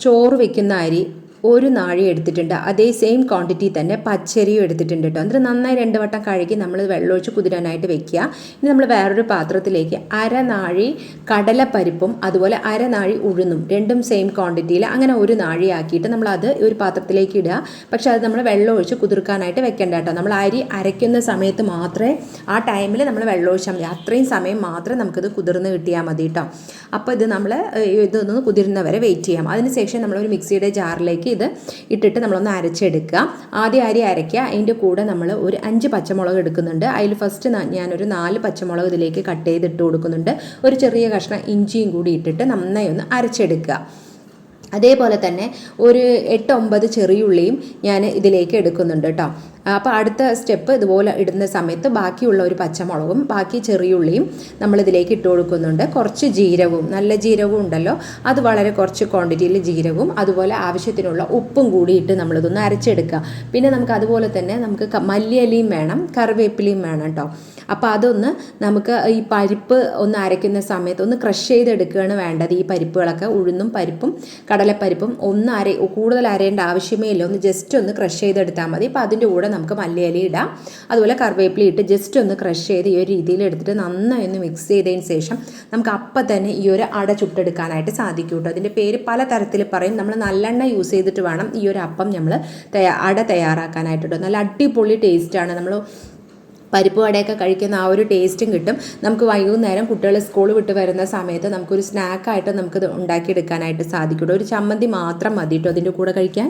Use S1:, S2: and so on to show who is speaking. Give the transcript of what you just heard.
S1: ചോറ് വെക്കുന്ന അരി ഒരു നാഴി എടുത്തിട്ടുണ്ട്. അതേ സെയിം ക്വാണ്ടിറ്റി തന്നെ പച്ചരിയും എടുത്തിട്ടുണ്ട് കേട്ടോ എന്നിട്ട് നന്നായി രണ്ട് വട്ടം കഴുകി നമ്മൾ വെള്ളമൊഴിച്ച് കുതിരാനായിട്ട് വെക്കുക. ഇനി നമ്മൾ വേറൊരു പാത്രത്തിലേക്ക് അര നാഴി കടലപ്പരിപ്പും അതുപോലെ അര നാഴി ഉഴുന്നും രണ്ടും സെയിം ക്വാണ്ടിറ്റിയിൽ അങ്ങനെ ഒരു നാഴി ആക്കിയിട്ട് നമ്മൾ അത് ഒരു പാത്രത്തിലേക്ക് ഇടുക. പക്ഷെ അത് നമ്മൾ വെള്ളം ഒഴിച്ച് കുതിർക്കാനായിട്ട് വെക്കേണ്ട കേട്ടോ നമ്മൾ അരി അരയ്ക്കുന്ന സമയത്ത് മാത്രമേ ആ ടൈമിൽ നമ്മൾ വെള്ളം ഒഴിച്ചാൽ മതി. അത്രയും സമയം മാത്രമേ നമുക്കിത് കുതിർന്ന് കിട്ടിയാൽ മതി കേട്ടോ അപ്പോൾ ഇത് നമ്മൾ ഇതൊന്ന് കുതിരുന്നവരെ വെയിറ്റ് ചെയ്യാം. അതിനുശേഷം നമ്മൾ ഒരു മിക്സിയുടെ ജാറിലേക്ക് ഇത് ഇട്ടിട്ട് നമ്മളൊന്ന് അരച്ചെടുക്കുക. ആദ്യം അരി അരയ്ക്കുക. അതിന്റെ കൂടെ നമ്മൾ ഒരു അഞ്ച് പച്ചമുളക് എടുക്കുന്നുണ്ട്. അതിൽ ഫസ്റ്റ് ഞാനൊരു നാല് പച്ചമുളക് ഇതിലേക്ക് കട്ട് ചെയ്തിട്ട് കൊടുക്കുന്നുണ്ട്. ഒരു ചെറിയ കഷ്ണം ഇഞ്ചിയും കൂടി ഇട്ടിട്ട് നന്നായി ഒന്ന് അരച്ചെടുക്കുക. അതേപോലെ തന്നെ ഒരു എട്ട് ഒമ്പത് ചെറിയുള്ളിയും ഞാൻ ഇതിലേക്ക് എടുക്കുന്നുണ്ട് കേട്ടോ അപ്പോൾ അടുത്ത സ്റ്റെപ്പ് ഇതുപോലെ ഇടുന്ന സമയത്ത് ബാക്കിയുള്ള ഒരു പച്ചമുളകും ബാക്കി ചെറിയുള്ളിയും നമ്മൾ ഇതിലേക്ക് ഇട്ട് കൊടുക്കുന്നുണ്ട്. കുറച്ച് ജീരകവും നല്ല ജീരകവും ഉണ്ടല്ലോ അത് വളരെ കുറച്ച് ക്വാണ്ടിറ്റിയിൽ ജീരകവും അതുപോലെ ആവശ്യത്തിനുള്ള ഉപ്പും കൂടിയിട്ട് നമ്മളിതൊന്ന് അരച്ചെടുക്കുക. പിന്നെ നമുക്ക് അതുപോലെ തന്നെ നമുക്ക് മല്ലിയലിയും വേണം കറിവേപ്പിലയും വേണം കേട്ടോ അപ്പോൾ അതൊന്ന് നമുക്ക് ഈ പരിപ്പ് ഒന്ന് അരയ്ക്കുന്ന സമയത്ത് ഒന്ന് ക്രഷ് ചെയ്തെടുക്കുകയാണ് വേണ്ടത്. ഈ പരിപ്പുകളൊക്കെ ഉഴുന്നും പരിപ്പും കടലപ്പരിപ്പും ഒന്ന് അര കൂടുതൽ അരയേണ്ട ആവശ്യമേ ഇല്ല. ഒന്ന് ജസ്റ്റ് ഒന്ന് ക്രഷ് ചെയ്തെടുത്താൽ മതി. അപ്പോൾ അതിന്റെ കൂടെ നമുക്ക് മല്ലിയില ഇടാം. അതുപോലെ കറിവേപ്പില ഇട്ട് ജസ്റ്റ് ഒന്ന് ക്രഷ് ചെയ്ത് ഈ ഒരു രീതിയിൽ എടുത്തിട്ട് നന്നായി ഒന്ന് മിക്സ് ചെയ്തതിന് ശേഷം നമുക്ക് അപ്പം തന്നെ ഈ ഒരു അട ചുട്ടെടുക്കാനായിട്ട് സാധിക്കും കേട്ടോ അതിന്റെ പേര് പല തരത്തിൽ പറയും. നമ്മൾ നല്ലെണ്ണ യൂസ് ചെയ്തിട്ട് വേണം ഈ ഒരു അപ്പം നമ്മൾ അട തയ്യാറാക്കാനായിട്ട് കേട്ടോ നല്ല അടിപൊളി ടേസ്റ്റാണ് നമ്മൾ പരിപ്പ് വടയൊക്കെ കഴിക്കുന്ന ആ ഒരു ടേസ്റ്റും കിട്ടും നമുക്ക് വൈകുന്നേരം കുട്ടികൾ സ്കൂൾ വിട്ട് വരുന്ന സമയത്ത് നമുക്കൊരു സ്നാക്കായിട്ട് നമുക്കിത് ഉണ്ടാക്കിയെടുക്കാനായിട്ട് സാധിക്കുള്ളൂ. ഒരു ചമ്മന്തി മാത്രം മതി കേട്ടോ അതിന്റെ കൂടെ കഴിക്കാൻ